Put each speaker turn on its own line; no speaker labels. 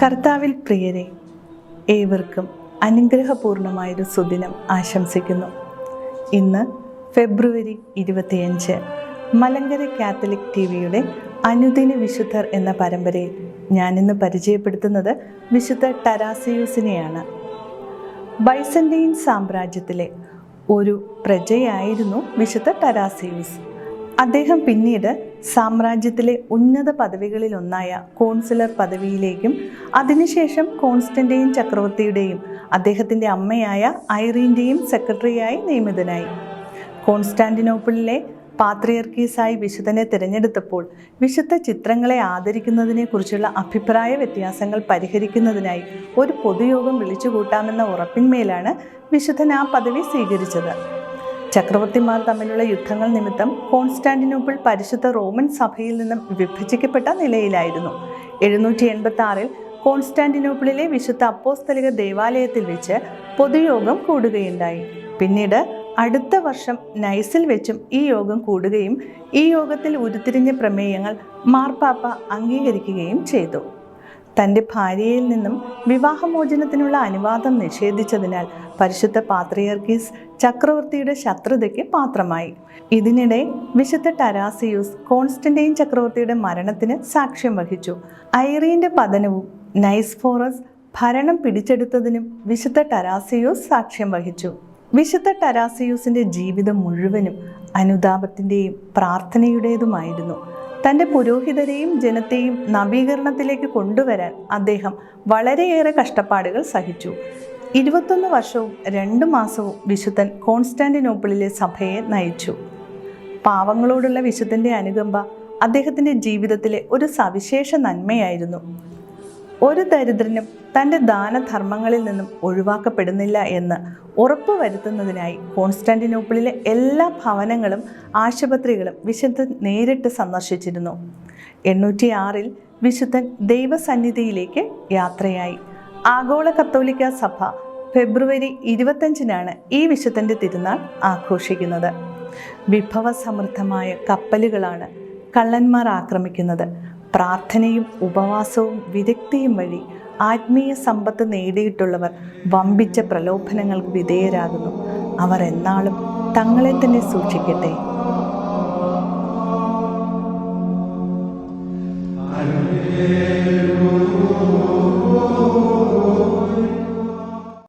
കർത്താവിൽ പ്രിയരെ ഏവർക്കും അനുഗ്രഹപൂർണമായൊരു സുദിനം ആശംസിക്കുന്നു. ഇന്ന് ഫെബ്രുവരി ഇരുപത്തിയഞ്ച് മലങ്കര കാത്തലിക് ടി വിയുടെ അനുദിന വിശുദ്ധർ എന്ന പരമ്പരയിൽ ഞാനിന്ന് പരിചയപ്പെടുത്തുന്നത് വിശുദ്ധ ടരാസിയൂസിനെയാണ്. ബൈസന്റൈൻ സാമ്രാജ്യത്തിലെ ഒരു പ്രജയായിരുന്നു വിശുദ്ധ ടരാസിയൂസ്. അദ്ദേഹം പിന്നീട് സാമ്രാജ്യത്തിലെ ഉന്നത പദവികളിലൊന്നായ കോൺസുലർ പദവിയിലേക്കും അതിനുശേഷം കോൺസ്റ്റന്റൈൻ ചക്രവർത്തിയുടെയും അദ്ദേഹത്തിന്റെ അമ്മയായ ഐറീന്റെയും സെക്രട്ടറിയായി നിയമിതനായി. കോൺസ്റ്റാന്റിനോപ്പിളിലെ പാത്രിയർക്കീസായി വിശുദ്ധനെ തിരഞ്ഞെടുത്തപ്പോൾ വിശുദ്ധ ചിത്രങ്ങളെ ആദരിക്കുന്നതിനെക്കുറിച്ചുള്ള അഭിപ്രായ വ്യത്യാസങ്ങൾ പരിഹരിക്കുന്നതിനായി ഒരു പൊതുയോഗം വിളിച്ചുകൂട്ടാമെന്ന ഉറപ്പിന്മേലാണ് വിശുദ്ധൻ ആ പദവി സ്വീകരിച്ചത്. ചക്രവർത്തിമാർ തമ്മിലുള്ള യുദ്ധങ്ങൾ നിമിത്തം കോൺസ്റ്റാന്റിനോപ്പിൾ പരിശുദ്ധ റോമൻ സഭയിൽ നിന്നും വിഭജിക്കപ്പെട്ട നിലയിലായിരുന്നു. എഴുന്നൂറ്റി എൺപത്തി ആറിൽ കോൺസ്റ്റാന്റിനോപ്പിളിലെ വിശുദ്ധ അപ്പോസ്തലിക ദേവാലയത്തിൽ വെച്ച് പൊതുയോഗം കൂടുകയുണ്ടായി. പിന്നീട് അടുത്ത വർഷം നൈസിൽ വെച്ചും ഈ യോഗം കൂടുകയും ഈ യോഗത്തിൽ ഉരുത്തിരിഞ്ഞ പ്രമേയങ്ങൾ മാർപ്പാപ്പ അംഗീകരിക്കുകയും ചെയ്തു. തന്റെ ഭാര്യയിൽ നിന്നും വിവാഹമോചനത്തിനുള്ള അനുവാദം നിഷേധിച്ചതിനാൽ പരിശുദ്ധ പാത്രിയർക്കീസ് ചക്രവർത്തിയുടെ ശത്രുതയ്ക്ക് പാത്രമായി. ഇതിനിടെ വിശുദ്ധ ടരാസിയൂസ് കോൺസ്റ്റന്റൈൻ ചക്രവർത്തിയുടെ മരണത്തിന് സാക്ഷ്യം വഹിച്ചു. ഐറീന്റെ പതനവും നൈസ്ഫോറസ് ഭരണം പിടിച്ചെടുത്തതിനും വിശുദ്ധ ടരാസിയൂസ് സാക്ഷ്യം വഹിച്ചു. വിശുദ്ധ ടരാസിയൂസിന്റെ ജീവിതം മുഴുവനും അനുതാപത്തിന്റെയും പ്രാർത്ഥനയുടേതുമായിരുന്നു. തന്റെ പുരോഹിതരെയും ജനത്തെയും നവീകരണത്തിലേക്ക് കൊണ്ടുവരാൻ അദ്ദേഹം വളരെയേറെ കഷ്ടപ്പാടുകൾ സഹിച്ചു. ഇരുപത്തൊന്ന് വർഷവും രണ്ട് മാസവും വിശുദ്ധൻ കോൺസ്റ്റാന്റിനോപ്പിളിലെ സഭയെ നയിച്ചു. പാവങ്ങളോടുള്ള വിശുദ്ധന്റെ അനുകമ്പ അദ്ദേഹത്തിന്റെ ജീവിതത്തിലെ ഒരു സവിശേഷ നന്മയായിരുന്നു. ഒരു ദരിദ്രനും തന്റെ ദാനധർമ്മങ്ങളിൽ നിന്നും ഒഴിവാക്കപ്പെടുന്നില്ല എന്ന് ഉറപ്പുവരുത്തുന്നതിനായി കോൺസ്റ്റാന്റിനോപ്പിളിലെ എല്ലാ ഭവനങ്ങളും ആശുപത്രികളും വിശുദ്ധൻ നേരിട്ട് സന്ദർശിച്ചിരുന്നു. എണ്ണൂറ്റി ആറിൽ വിശുദ്ധൻ ദൈവസന്നിധിയിലേക്ക് യാത്രയായി. ആഗോള കത്തോലിക്ക സഭ ഫെബ്രുവരി ഇരുപത്തഞ്ചിനാണ് ഈ വിശുദ്ധന്റെ തിരുനാൾ ആഘോഷിക്കുന്നത്. വിഭവസമൃദ്ധമായ കപ്പലുകളാണ് കള്ളന്മാർ ആക്രമിക്കുന്നത്. പ്രാർത്ഥനയും ഉപവാസവും വിദഗ്ധയും വഴി ആത്മീയ സമ്പത്ത് നേടിയിട്ടുള്ളവർ വമ്പിച്ച പ്രലോഭനങ്ങൾക്ക് വിധേയരാകുന്നു അവർ എന്നാളും തങ്ങളെ തന്നെ സൂക്ഷിക്കട്ടെ.